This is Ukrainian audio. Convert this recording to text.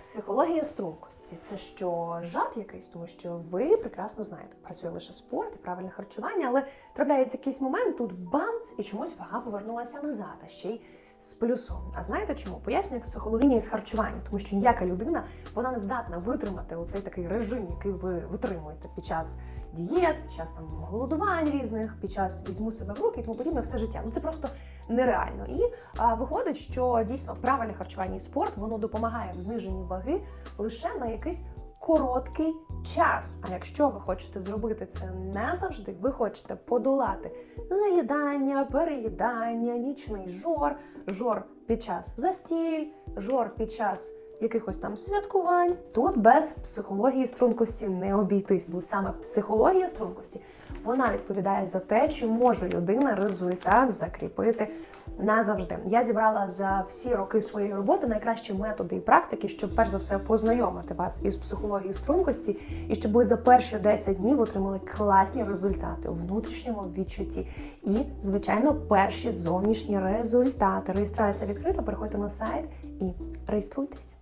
Психологія стрункості. Це що жарт якийсь, тому що ви прекрасно знаєте, працює лише спорт і правильне харчування, але трапляється якийсь момент, тут бамц, і чомусь вага повернулася назад, а ще й з плюсом. А знаєте чому? Пояснюю психологиня з харчування, тому що ніяка людина вона не здатна витримати оцей такий режим, який ви витримуєте під час дієт, під час там голодувань різних, під час візьму себе в руки і тому подібне все життя. Ну це просто нереально. І а, виходить, що дійсно правильне харчування і спорт воно допомагає в зниженні ваги лише на якийсь короткий час. А якщо ви хочете зробити це не завжди, ви хочете подолати заїдання, переїдання, нічний жор, жор під час застіль, жор під час якихось там святкувань. Тут без психології стрункості не обійтись, бо саме психологія стрункості вона відповідає за те, чи може людина результат закріпити назавжди. Я зібрала за всі роки своєї роботи найкращі методи і практики, щоб перш за все познайомити вас із психологією стрункості, і щоб ви за перші 10 днів отримали класні результати у внутрішньому відчутті. І, звичайно, перші зовнішні результати. Реєстрація відкрита. Переходьте на сайт і реєструйтесь.